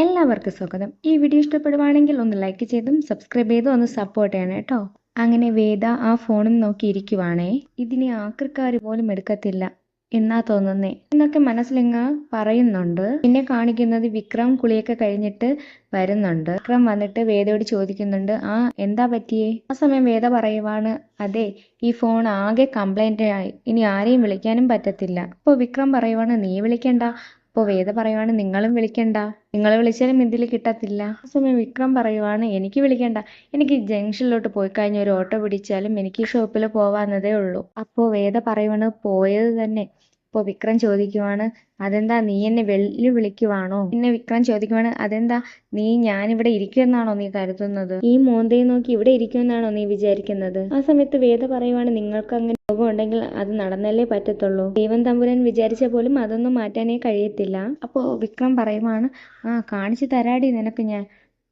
എല്ലാവർക്കും സ്വാഗതം. ഈ വീഡിയോ ഇഷ്ടപ്പെടുവാണെങ്കിൽ ഒന്ന് ലൈക്ക് ചെയ്തും സബ്സ്ക്രൈബ് ചെയ്തും ഒന്ന് സപ്പോർട്ട് ചെയ്യണം കേട്ടോ അങ്ങനെ വേദ ആ ഫോണും നോക്കി ഇരിക്കുവാണേ ഇതിനെ ആക്രിക്കാർ പോലും എടുക്കത്തില്ല എന്നാ തോന്നുന്നേ. എന്നൊക്കെ മനസ്സിലിങ്ങ് പറയുന്നുണ്ട്. പിന്നെ കാണിക്കുന്നത് വിക്രം കുളിയൊക്കെ കഴിഞ്ഞിട്ട് വരുന്നുണ്ട്. വിക്രം വന്നിട്ട് വേദയോട് ചോദിക്കുന്നുണ്ട് ആ എന്താ പറ്റിയേ? ആ സമയം വേദ പറയുവാണ് അതെ ഈ ഫോൺ ആകെ കംപ്ലൈന്റ് ആയി. ഇനി ആരെയും വിളിക്കാനും പറ്റത്തില്ല. അപ്പോൾ വിക്രം പറയുവാണ് നീ വിളിക്കണ്ട. അപ്പോൾ വേദ പറയുവാണ് നിങ്ങളും വിളിക്കണ്ട. നിങ്ങൾ വിളിച്ചാലും ഇതിൽ കിട്ടത്തില്ല. ആ സമയം വിക്രം പറയുവാണ് എനിക്ക് വിളിക്കണ്ട. എനിക്ക് ജംഗ്ഷനിലോട്ട് പോയി കഴിഞ്ഞ ഒരു ഓട്ടോ പിടിച്ചാലും എനിക്ക് ഷോപ്പിൽ പോവാന്നതേ ഉള്ളൂ. അപ്പോൾ വേദ പറയുവാണ് പോയത് തന്നെ. അപ്പോൾ വിക്രം ചോദിക്കുവാണ് അതെന്താ നീ എന്നെ വെല്ലു വിളിക്കുവാണോ പിന്നെ വിക്രം ചോദിക്കുവാണ് അതെന്താ നീ ഞാൻ ഇവിടെ ഇരിക്കുമെന്നാണോ നീ കരുതുന്നത്? ഈ മോന്തയെ നോക്കി ഇവിടെ ഇരിക്കുമെന്നാണോ നീ വിചാരിക്കുന്നത്? ആ സമയത്ത് വേദ പറയുവാണ് നിങ്ങൾക്ക് അങ്ങനെ രോഗം ഉണ്ടെങ്കിൽ അത് നടന്നല്ലേ പറ്റത്തുള്ളൂ. ദൈവം തമ്പുരാൻ വിചാരിച്ച പോലും അതൊന്നും മാറ്റാനേ കഴിയത്തില്ല. അപ്പോൾ വിക്രം പറയുവാണ് ആ കാണിച്ചു തരാടി നിനക്ക് ഞാൻ.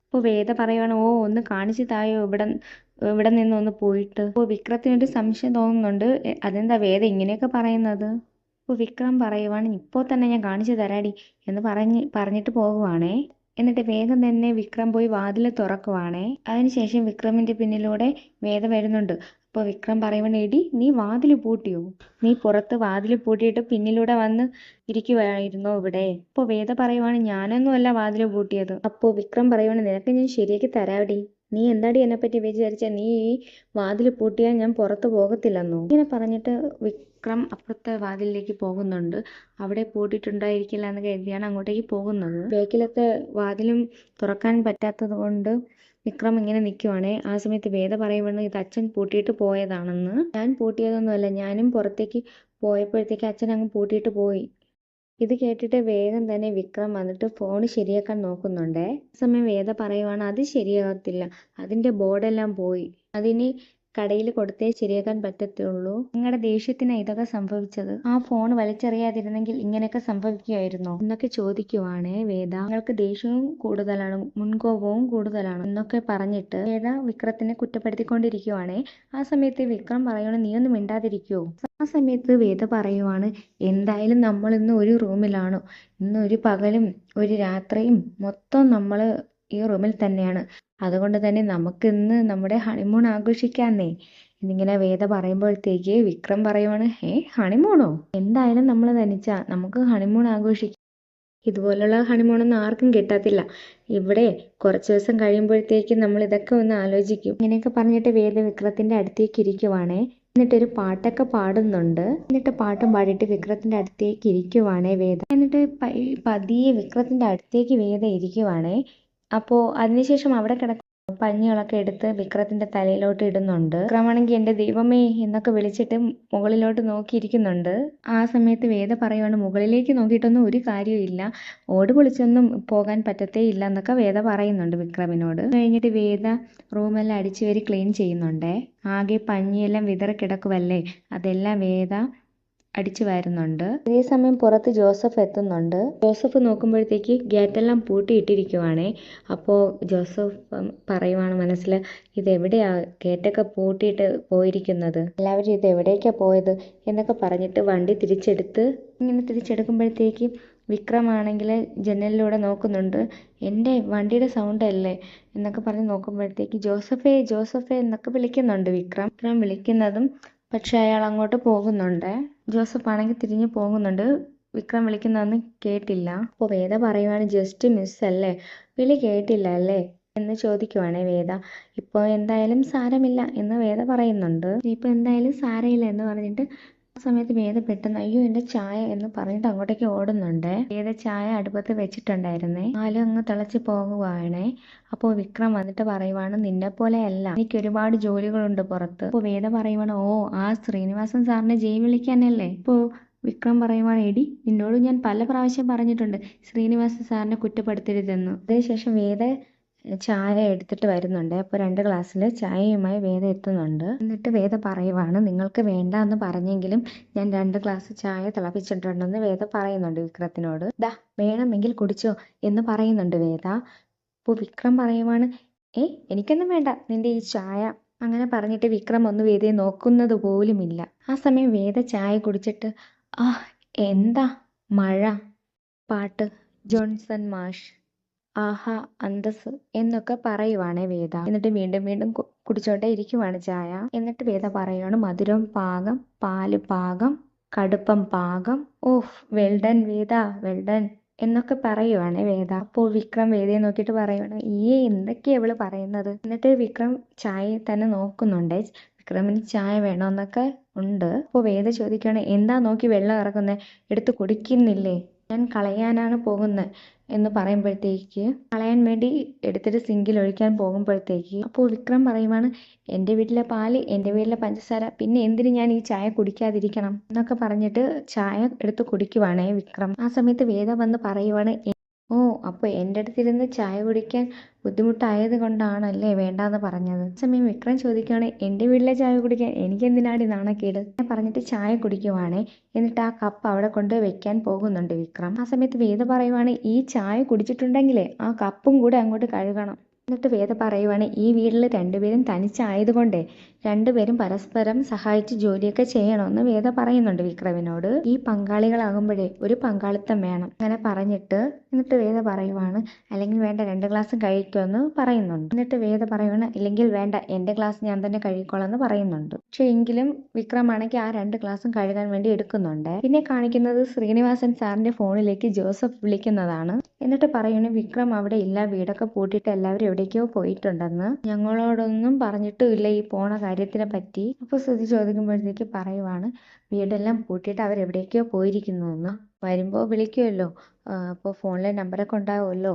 അപ്പോൾ വേദ പറയുവാണ് ഓ ഒന്ന് കാണിച്ചു തായോ ഇവിടെ ഇവിടെ നിന്ന് ഒന്ന് പോയിട്ട്. അപ്പോൾ വിക്രത്തിനൊരു സംശയം തോന്നുന്നുണ്ട് അതെന്താ വേദ ഇങ്ങനെയൊക്കെ പറയുന്നത്? അപ്പോൾ വിക്രം പറയുവാണ് ഇപ്പോൾ തന്നെ ഞാൻ കാണിച്ചു തരാടി എന്ന് പറഞ്ഞ് പറഞ്ഞിട്ട് പോകുവാണേ. എന്നിട്ട് വേഗം തന്നെ വിക്രം പോയി വാതിൽ തുറക്കുവാണേ. അതിനുശേഷം വിക്രമിന്റെ പിന്നിലൂടെ വേദ വരുന്നുണ്ട്. അപ്പോൾ വിക്രം പറയുവാണ് എടി നീ വാതിൽ പൂട്ടിയോ? നീ പുറത്ത് വാതിൽ പൂട്ടിയിട്ട് പിന്നിലൂടെ വന്ന് ഇരിക്കുവായിരുന്നോ ഇവിടെ? അപ്പോൾ വേദ പറയുവാണ് ഞാനൊന്നുമല്ല വാതിൽ പൂട്ടിയത്. അപ്പോൾ വിക്രം പറയുവാണ് നിനക്ക് ഞാൻ ശരിയാക്കി തരാടി. നീ എന്താടി എന്നെപ്പറ്റി വിചാരിച്ച? നീ ഈ വാതിൽ പൂട്ടിയാൽ ഞാൻ പുറത്ത് പോകത്തില്ലെന്നോ? ഇങ്ങനെ പറഞ്ഞിട്ട് വിക്രം അപ്പുറത്തെ വാതിലിലേക്ക് പോകുന്നുണ്ട്. അവിടെ പൂട്ടിയിട്ടുണ്ടായിരിക്കില്ല എന്ന് കരുതിയാണ് അങ്ങോട്ടേക്ക് പോകുന്നത്. ബേക്കിലത്തെ വാതിലും തുറക്കാൻ പറ്റാത്തത് കൊണ്ട് വിക്രം ഇങ്ങനെ നിൽക്കുവാണേ ആ സമയത്ത് വേദ പറയുമെന്ന് ഇത് അച്ഛൻ പൂട്ടിയിട്ട് പോയതാണെന്ന്. ഞാൻ പൂട്ടിയതൊന്നുമല്ല ഞാനും പുറത്തേക്ക് പോയപ്പോഴത്തേക്ക് അച്ഛൻ അങ്ങ് പൂട്ടിയിട്ട് പോയി. ഇത് കേട്ടിട്ട് വേഗം തന്നെ വിക്രം വന്നിട്ട് ഫോൺ ശരിയാക്കാൻ നോക്കുന്നുണ്ടേ. സമയം വേദ പറയുവാണ് അത് ശരിയാകത്തില്ല അതിന്റെ ബോർഡെല്ലാം പോയി. അതിനി കടയിൽ കൊടുത്തേ ശരിയാക്കാൻ പറ്റത്തുള്ളൂ. നിങ്ങളുടെ ദേഷ്യത്തിനാ ഇതൊക്കെ സംഭവിച്ചത്? ആ ഫോൺ വലിച്ചെറിയാതിരുന്നെങ്കിൽ ഇങ്ങനെയൊക്കെ സംഭവിക്കുമായിരുന്നോ? എന്നൊക്കെ ചോദിക്കുവാണേ വേദ. നിങ്ങൾക്ക് ദേഷ്യവും കൂടുതലാണ് മുൻകോപവും കൂടുതലാണ് എന്നൊക്കെ പറഞ്ഞിട്ട് വേദ വിക്രത്തിനെ കുറ്റപ്പെടുത്തിക്കൊണ്ടിരിക്കുവാണേ. ആ സമയത്ത് വിക്രം പറയുവാണ് നീ ഒന്നും മിണ്ടാതിരിക്കുവോ ആ സമയത്ത് വേദ പറയുവാണ് എന്തായാലും നമ്മൾ ഇന്ന് ഒരു റൂമിലാണ് ഇന്ന് ഒരു പകലും ഒരു രാത്രിയും മൊത്തം നമ്മൾ ഈ റൂമിൽ തന്നെയാണ്. അതുകൊണ്ട് തന്നെ നമുക്ക് ഇന്ന് നമ്മുടെ ഹണിമൂൺ ആഘോഷിക്കാന്നേ. എന്നിങ്ങനെ വേദ പറയുമ്പോഴത്തേക്ക് വിക്രം പറയുവാണ് ഏ ഹണിമൂണോ എന്തായാലും നമ്മൾ തനിച്ചാ നമുക്ക് ഹണിമൂൺ ആഘോഷിക്കാം. ഇതുപോലുള്ള ഹണിമൂണൊന്നും ആർക്കും കിട്ടത്തില്ല. ഇവിടെ കുറച്ച് ദിവസം കഴിയുമ്പോഴത്തേക്ക് നമ്മൾ ഇതൊക്കെ ഒന്ന് ആലോചിക്കും. ഇങ്ങനെയൊക്കെ പറഞ്ഞിട്ട് വേദ വിക്രത്തിന്റെ അടുത്തേക്ക് ഇരിക്കുവാണേ. എന്നിട്ടൊരു പാട്ടൊക്കെ പാടുന്നുണ്ട്. എന്നിട്ട് പാട്ടും പാടിയിട്ട് വിക്രത്തിന്റെ അടുത്തേക്ക് ഇരിക്കുവാണേ വേദ. എന്നിട്ട് പതിയെ വിക്രത്തിന്റെ അടുത്തേക്ക് വേദ ഇരിക്കുവാണേ. അപ്പോൾ അതിനുശേഷം അവിടെ കിടക്കുന്ന പഞ്ഞികളൊക്കെ എടുത്ത് വിക്രത്തിന്റെ തലയിലോട്ട് ഇടുന്നുണ്ട്. വിക്രമാണെങ്കിൽ എന്റെ ദൈവമേ എന്നൊക്കെ വിളിച്ചിട്ട് മുകളിലോട്ട് നോക്കിയിരിക്കുന്നുണ്ട്. ആ സമയത്ത് വേദ പറയുവാണ് മുകളിലേക്ക് നോക്കിയിട്ടൊന്നും ഒരു കാര്യമില്ല ഓട് പൊളിച്ചൊന്നും പോകാൻ പറ്റത്തേ ഇല്ല എന്നൊക്കെ വേദ പറയുന്നുണ്ട് വിക്രമിനോട്. കഴിഞ്ഞിട്ട് വേദ റൂമെല്ലാം അടിച്ചു വരി ക്ലീൻ ചെയ്യുന്നുണ്ടേ. ആകെ പഞ്ഞിയെല്ലാം വിതറി കിടക്കുവല്ലേ? അതെല്ലാം വേദ അടിച്ചു വാരുന്നുണ്ട്. അതേസമയം പുറത്ത് ജോസഫ് എത്തുന്നുണ്ട്. ജോസഫ് നോക്കുമ്പോഴത്തേക്ക് ഗേറ്റെല്ലാം പൂട്ടിയിട്ടിരിക്കുവാണേ. അപ്പോൾ ജോസഫ് പറയുവാണ് മനസ്സിൽ ഇത് എവിടെയാ ഗേറ്റൊക്കെ പൂട്ടിയിട്ട് പോയിരിക്കുന്നത്? എല്ലാവരും ഇത് എവിടേക്കാ പോയത്? എന്നൊക്കെ പറഞ്ഞിട്ട് വണ്ടി തിരിച്ചെടുത്ത് ഇങ്ങനെ തിരിച്ചെടുക്കുമ്പോഴത്തേക്ക് വിക്രമാണെങ്കിൽ ജനലിലൂടെ നോക്കുന്നുണ്ട്. എന്റെ വണ്ടിയുടെ സൗണ്ട് അല്ലേ? എന്നൊക്കെ പറഞ്ഞ് നോക്കുമ്പോഴത്തേക്ക് ജോസഫേ ജോസഫേ എന്നൊക്കെ വിളിക്കുന്നുണ്ട് വിക്രം. വിക്രം വിളിക്കുന്നതും പക്ഷെ അയാൾ അങ്ങോട്ട് പോകുന്നുണ്ട്. ജോസഫ് ആണെങ്കിൽ തിരിഞ്ഞു പോകുന്നുണ്ട്. വിക്രം വിളിക്കുന്നതെന്ന് കേട്ടില്ല. അപ്പോൾ വേദ പറയുവാണ് ജസ്റ്റ് മിസ് അല്ലേ? വിളി കേട്ടില്ല അല്ലേ? എന്ന് ചോദിക്കുവാണേ വേദ. ഇപ്പോൾ എന്തായാലും സാരമില്ല എന്ന് വേദ പറയുന്നുണ്ട്. ഇപ്പോൾ എന്തായാലും സാരമില്ല എന്ന് പറഞ്ഞിട്ട് ആ സമയത്ത് വേദ പെട്ടെന്ന് അയ്യോ എന്റെ ചായ എന്ന് പറഞ്ഞിട്ട് അങ്ങോട്ടേക്ക് ഓടുന്നുണ്ട്. വേദ ചായ അടുപ്പത്ത് വെച്ചിട്ടുണ്ടായിരുന്നേ. പാലും അങ്ങ് തിളച്ച് പോകുവാണേ. അപ്പോൾ വിക്രം വന്നിട്ട് പറയുവാണ് നിന്നെ പോലെ അല്ല. എനിക്ക് ഒരുപാട് ജോലികളുണ്ട് പുറത്ത്. അപ്പോൾ വേദ പറയുവാണ് ഓ ആ ശ്രീനിവാസൻ സാറിനെ ജയ് വിളിക്കാനല്ലേ? ഇപ്പോൾ വിക്രം പറയുവാണ് എടി നിന്നോട് ഞാൻ പല പ്രാവശ്യം പറഞ്ഞിട്ടുണ്ട് ശ്രീനിവാസൻ സാറിനെ കുറ്റപ്പെടുത്തരുതെന്ന്. അതിനുശേഷം വേദ ചായ എടുത്തിട്ട് വരുന്നുണ്ട്. അപ്പോൾ രണ്ട് ഗ്ലാസ്സിൽ ചായയുമായി വേദ എത്തുന്നുണ്ട്. എന്നിട്ട് വേദ പറയുവാണ് നിങ്ങൾക്ക് വേണ്ട എന്ന് പറഞ്ഞെങ്കിലും ഞാൻ രണ്ട് ഗ്ലാസ് ചായ തിളപ്പിച്ചിട്ടുണ്ടെന്ന് വേദ പറയുന്നുണ്ട് വിക്രത്തിനോട്. ദാ വേണമെങ്കിൽ കുടിച്ചോ എന്ന് പറയുന്നുണ്ട് വേദ. അപ്പോൾ വിക്രം പറയുവാണ് ഏ എനിക്കൊന്നും വേണ്ട നിന്റെ ഈ ചായ അങ്ങനെ പറഞ്ഞിട്ട് വിക്രം ഒന്ന് വേദയെ നോക്കുന്നത് പോലുമില്ല. ആ സമയം വേദ ചായ കുടിച്ചിട്ട് ആ എന്താ മഴ? പാട്ട്. ജോൺസൺ മാഷ്. ആഹാ അന്തസ് എന്നൊക്കെ പറയുവാണ് വേദ. എന്നിട്ട് വീണ്ടും വീണ്ടും കുടിച്ചോണ്ടേ ഇരിക്കുവാണ് ചായ. എന്നിട്ട് വേദ പറയുവാണ് മധുരം പാകം പാൽ പാകം കടുപ്പം പാകം. ഓഹ് വെൽഡൻ വേദ വെൽഡൻ എന്നൊക്കെ പറയുവാണ് വേദ. അപ്പോൾ വിക്രം വേദയെ നോക്കിയിട്ട് പറയുവാണ് ഈ എന്തൊക്കെയാ ഇവൾ പറയുന്നത്? എന്നിട്ട് വിക്രം ചായ തന്നെ നോക്കുന്നുണ്ട്. വിക്രമിന് ചായ വേണമെന്നൊക്കെ ഉണ്ട്. അപ്പോൾ വേദ ചോദിക്കുകയാണ് എന്താ നോക്കി വെള്ളം ഇറക്കുന്നത് എടുത്ത് കുടിക്കുന്നില്ലേ? ഞാൻ കളയാനാണ് പോകുന്നത് എന്ന് പറയുമ്പോഴത്തേക്ക് കളയാൻ വേണ്ടി എടുത്തിട്ട് സിങ്കിൽ ഒഴിക്കാൻ പോകുമ്പോഴത്തേക്ക്. അപ്പോൾ വിക്രം പറയുവാണ് എന്റെ വീട്ടിലെ പാൽ എന്റെ വീട്ടിലെ പഞ്ചസാര പിന്നെ എന്തിന് ഞാൻ ഈ ചായ കുടിക്കാതിരിക്കണം? എന്നൊക്കെ പറഞ്ഞിട്ട് ചായ എടുത്ത് കുടിക്കുവാണേ വിക്രം. ആ സമയത്ത് വേദ വന്ന് പറയുവാണ് "എ- ഓ അപ്പോൾ എന്റെ അടുത്തിരുന്ന് ചായ കുടിക്കാൻ ബുദ്ധിമുട്ടായത് കൊണ്ടാണല്ലേ വേണ്ടാന്ന് പറഞ്ഞത്? സമയം വിക്രം ചോദിക്കുകയാണ് എന്റെ വീട്ടിലെ ചായ കുടിക്കാൻ എനിക്ക് എന്തിനാടി നാണക്കേട്? ഞാൻ പറഞ്ഞിട്ട് ചായ കുടിക്കുവാണേ എന്നിട്ട് ആ കപ്പ് അവിടെ കൊണ്ട് വെക്കാൻ പോകുന്നുണ്ട് വിക്രം. ആ സമയത്ത് വേദ പറയുവാണ് ഈ ചായ കുടിച്ചിട്ടുണ്ടെങ്കിലേ ആ കപ്പും കൂടെ അങ്ങോട്ട് കഴുകണം. എന്നിട്ട് വേദ പറയുവാണ് ഈ വീട്ടിൽ രണ്ടുപേരും തനിച്ചായതുകൊണ്ടേ രണ്ടുപേരും പരസ്പരം സഹായിച്ച് ജോലിയൊക്കെ ചെയ്യണമെന്ന് വേദ പറയുന്നുണ്ട് വിക്രമിനോട്. ഈ പങ്കാളികളാകുമ്പോഴേ ഒരു പങ്കാളിത്തം വേണം അങ്ങനെ പറഞ്ഞിട്ട് എന്നിട്ട് വേദ പറയുവാണ് അല്ലെങ്കിൽ വേണ്ട രണ്ട് ഗ്ലാസ് കഴിക്കുമെന്ന് പറയുന്നുണ്ട്. എന്നിട്ട് വേദ പറയുവാണ് ഇല്ലെങ്കിൽ വേണ്ട എന്റെ ഗ്ലാസ് ഞാൻ തന്നെ കഴിക്കോളാം എന്ന് പറയുന്നുണ്ട്. പക്ഷെ എങ്കിലും വിക്രമാണെങ്കിൽ ആ രണ്ട് ഗ്ലാസും കഴുകാൻ വേണ്ടി എടുക്കുന്നുണ്ട്. പിന്നെ കാണിക്കുന്നത് ശ്രീനിവാസൻ സാറിന്റെ ഫോണിലേക്ക് ജോസഫ് വിളിക്കുന്നതാണ്. എന്നിട്ട് പറയുന്നു വിക്രം അവിടെ ഇല്ല വീടൊക്കെ പൂട്ടിയിട്ട് എല്ലാവരും എവിടേക്കോ പോയിട്ടുണ്ടെന്ന് ഞങ്ങളോടൊന്നും പറഞ്ഞിട്ടും ഇല്ല ഈ പോണ കാര്യത്തിനെ പറ്റി. അപ്പോൾ ശ്രുതി ചോദിക്കുമ്പോഴത്തേക്ക് പറയുവാണ് വീടെല്ലാം പൂട്ടിയിട്ട് അവർ എവിടേക്കോ പോയിരിക്കുന്നു എന്ന്. വരുമ്പോൾ വിളിക്കുമല്ലോ അപ്പോൾ ഫോണിലെ നമ്പറൊക്കെ ഉണ്ടാവുമല്ലോ.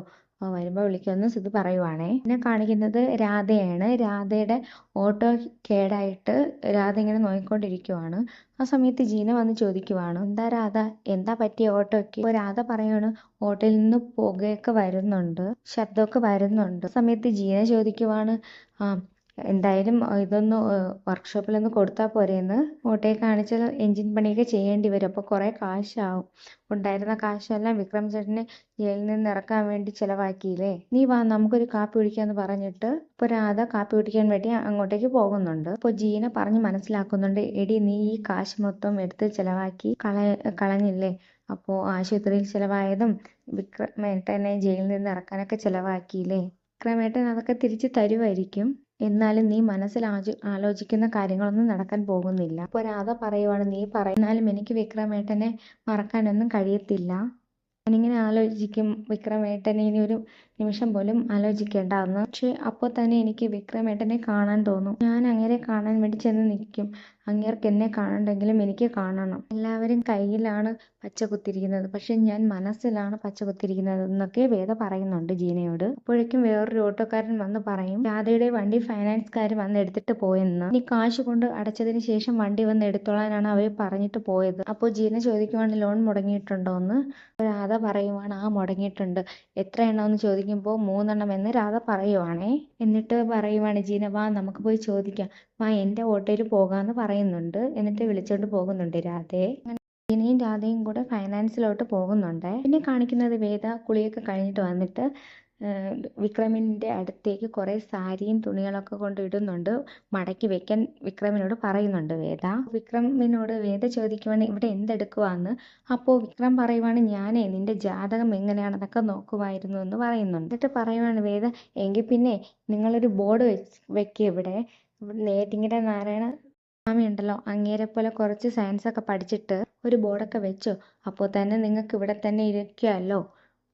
വരുമ്പോൾ വിളിക്കുമെന്ന് ഇത് പറയുവാണേ. പിന്നെ കാണിക്കുന്നത് രാധയാണ്. രാധയുടെ ഓട്ടോ കേടായിട്ട് രാധ ഇങ്ങനെ നോക്കിക്കൊണ്ടിരിക്കുവാണ് ആ സമയത്ത് ജീന വന്ന് ചോദിക്കുവാണ് എന്താ രാധ? എന്താ പറ്റിയ ഓട്ടോയ്ക്ക്? ഇപ്പോൾ രാധ പറയാണ് ഓട്ടോയിൽ നിന്ന് പുകയൊക്കെ വരുന്നുണ്ട് ശബ്ദമൊക്കെ വരുന്നുണ്ട്. സമയത്ത് ജീന ചോദിക്കുവാണ് ആ എന്തായാലും ഇതൊന്ന് വർക്ക്ഷോപ്പിലൊന്ന് കൊടുത്താൽ പോരെയെന്ന് ഓട്ടോയെ കാണിച്ചാൽ എൻജിൻ പണിയൊക്കെ ചെയ്യേണ്ടി വരും. അപ്പോൾ കുറേ കാശാവും. ഉണ്ടായിരുന്ന കാശെല്ലാം വിക്രം ചേട്ടനെ ജയിലിൽ നിന്ന് ഇറക്കാൻ വേണ്ടി ചിലവാക്കിയില്ലേ? നീ വാ നമുക്കൊരു കാപ്പി കുടിക്കാന്ന് പറഞ്ഞിട്ട് ഇപ്പോൾ രാധ കാപ്പി കുടിക്കാൻ വേണ്ടി അങ്ങോട്ടേക്ക് പോകുന്നുണ്ട്. അപ്പോൾ ജീന പറഞ്ഞ് മനസ്സിലാക്കുന്നുണ്ട് എടി നീ ഈ കാശ് മൊത്തം എടുത്ത് ചിലവാക്കി കള കളഞ്ഞില്ലേ? അപ്പോൾ ആശുപത്രിയിൽ ചിലവായതും വിക്രമേട്ടനെ ജയിലിൽ നിന്ന് ഇറക്കാനൊക്കെ ചിലവാക്കിയില്ലേ? വിക്രമേട്ടൻ അതൊക്കെ തിരിച്ച് തരുമായിരിക്കും എന്നാലും നീ മനസ്സിൽ ആലോചിക്കുന്ന കാര്യങ്ങളൊന്നും നടക്കാൻ പോകുന്നില്ല. അപ്പോൾ രാധ പറയുവാണ് നീ പറയുന്നാലും എനിക്ക് വിക്രമേട്ടനെ മറക്കാനൊന്നും കഴിയത്തില്ല. ഞാനിങ്ങനെ ആലോചിക്കും വിക്രമേട്ടനെ ഇനി ഒരു നിമിഷം പോലും ആലോചിക്കേണ്ട എന്ന് പക്ഷെ അപ്പോൾ തന്നെ എനിക്ക് വിക്രമേട്ടനെ കാണാൻ തോന്നും. ഞാൻ അങ്ങേരെ കാണാൻ വേണ്ടി ചെന്ന് നിൽക്കും. അങ്ങേർക്ക് എന്നെ കാണണ്ടെങ്കിലും എനിക്ക് കാണണം. എല്ലാവരും കയ്യിലാണ് പച്ച കുത്തിരിക്കുന്നത് പക്ഷെ ഞാൻ മനസ്സിലാണ് പച്ച കുത്തിരിക്കുന്നത് എന്നൊക്കെ വേദ പറയുന്നുണ്ട് ജീനയോട്. അപ്പോഴേക്കും വേറൊരു ഓട്ടോക്കാരൻ വന്ന് പറയും രാധയുടെ വണ്ടി ഫൈനാൻസുകാർ വന്ന് എടുത്തിട്ട് പോയെന്ന്. ഇനി കാശ് കൊണ്ട് അടച്ചതിന് ശേഷം വണ്ടി വന്ന് എടുത്തോളാനാണ് അവർ പറഞ്ഞിട്ട് പോയത്. അപ്പോൾ ജീന ചോദിക്കുവാണ് ലോൺ മുടങ്ങിയിട്ടുണ്ടോ എന്ന് രാധ പറയുവാണ് ആ മുടങ്ങിയിട്ടുണ്ട്. എത്ര എണ്ണമെന്ന് ചോദിക്കുമ്പോൾ മൂന്നെണ്ണം എന്ന് രാധ പറയുവാണേ. എന്നിട്ട് പറയുവാണ് ജീന വാ നമുക്ക് പോയി ചോദിക്കാം. വാ എന്റെ ഓട്ടോയിൽ പോകാമെന്ന് പറയുന്നുണ്ട്. എന്നിട്ട് വിളിച്ചോണ്ട് പോകുന്നുണ്ട് രാധയെ ജീനയും രാധയും കൂടെ ഫൈനാൻസിലോട്ട് പോകുന്നുണ്ട്. പിന്നെ കാണിക്കുന്നത് വേദ കുളിയൊക്കെ കഴിഞ്ഞിട്ട് വന്നിട്ട് വിക്രമിന്റെ അടുത്തേക്ക് കുറേ സാരിയും തുണികളൊക്കെ കൊണ്ട് ഇടുന്നുണ്ട്. മടക്കി വെക്കാൻ വിക്രമിനോട് പറയുന്നുണ്ട് വേദ വിക്രമിനോട് വേദ ചോദിക്കുവാണ് ഇവിടെ എന്തെടുക്കുവാന്ന്? അപ്പോൾ വിക്രം പറയുവാണ് ഞാനേ നിന്റെ ജാതകം എങ്ങനെയാണെന്നൊക്കെ നോക്കുമായിരുന്നു എന്ന് പറയുന്നുണ്ട്. എന്നിട്ട് പറയുവാണ് വേദ എങ്കിൽ പിന്നെ നിങ്ങളൊരു ബോർഡ് വെക്കുക ഇവിടെ. നെയ്യാറ്റിൻകര നാരായണ സ്വാമി ഉണ്ടല്ലോ അങ്ങേരെ പോലെ കുറച്ച് സയൻസ് ഒക്കെ പഠിച്ചിട്ട് ഒരു ബോർഡൊക്കെ വെച്ചോ. അപ്പോൾ തന്നെ നിങ്ങൾക്ക് ഇവിടെ തന്നെ ഇരിക്കാമല്ലോ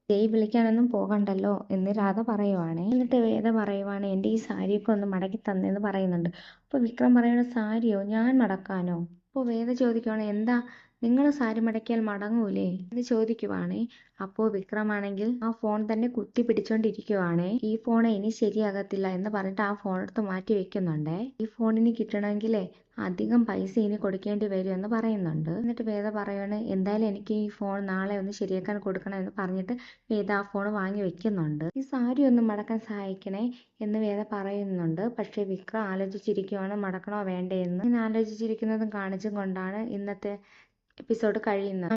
ജയ് വിളിക്കാനൊന്നും പോകണ്ടല്ലോ എന്ന് രാധ പറയുവാണേ. എന്നിട്ട് വേദ പറയുവാണ് എന്റെ ഈ സാരിയൊക്കെ ഒന്ന് മടക്കി തന്നെന്ന് പറയുന്നുണ്ട്. അപ്പോൾ വിക്രം പറയുന്ന സാരിയോ ഞാൻ മടക്കാനോ? അപ്പോൾ വേദ ചോദിക്കുവാണ് എന്താ നിങ്ങൾ സാരി മടക്കിയാൽ മടങ്ങൂലേ? എന്ന് ചോദിക്കുവാണേ. അപ്പോൾ വിക്രമാണെങ്കിൽ ആ ഫോൺ തന്നെ കുത്തി പിടിച്ചോണ്ടിരിക്കുവാണേ. ഈ ഫോൺ ഇനി ശരിയാകത്തില്ല എന്ന് പറഞ്ഞിട്ട് ആ ഫോൺ എടുത്ത് മാറ്റി വെക്കുന്നുണ്ടേ. ഈ ഫോണിന് കിട്ടണമെങ്കിലേ അധികം പൈസ ഇനി കൊടുക്കേണ്ടി വരും എന്ന് പറയുന്നുണ്ട്. എന്നിട്ട് വേദ പറയാണ് എന്തായാലും എനിക്ക് ഈ ഫോൺ നാളെ ഒന്ന് ശരിയാക്കാൻ കൊടുക്കണം എന്ന് പറഞ്ഞിട്ട് വേദ ആ ഫോൺ വാങ്ങി വെക്കുന്നുണ്ട്. ഈ സാരി ഒന്ന് മടക്കാൻ സഹായിക്കണേ എന്ന് വേദ പറയുന്നുണ്ട്. പക്ഷേ വിക്രം ആലോചിച്ചിരിക്കുവാണ് മടക്കണോ വേണ്ടേ എന്ന്. ഇങ്ങനെ ആലോചിച്ചിരിക്കുന്നതും കാണിച്ചും കൊണ്ടാണ് ഇന്നത്തെ എപ്പിസോഡ് കഴിയുന്നത്.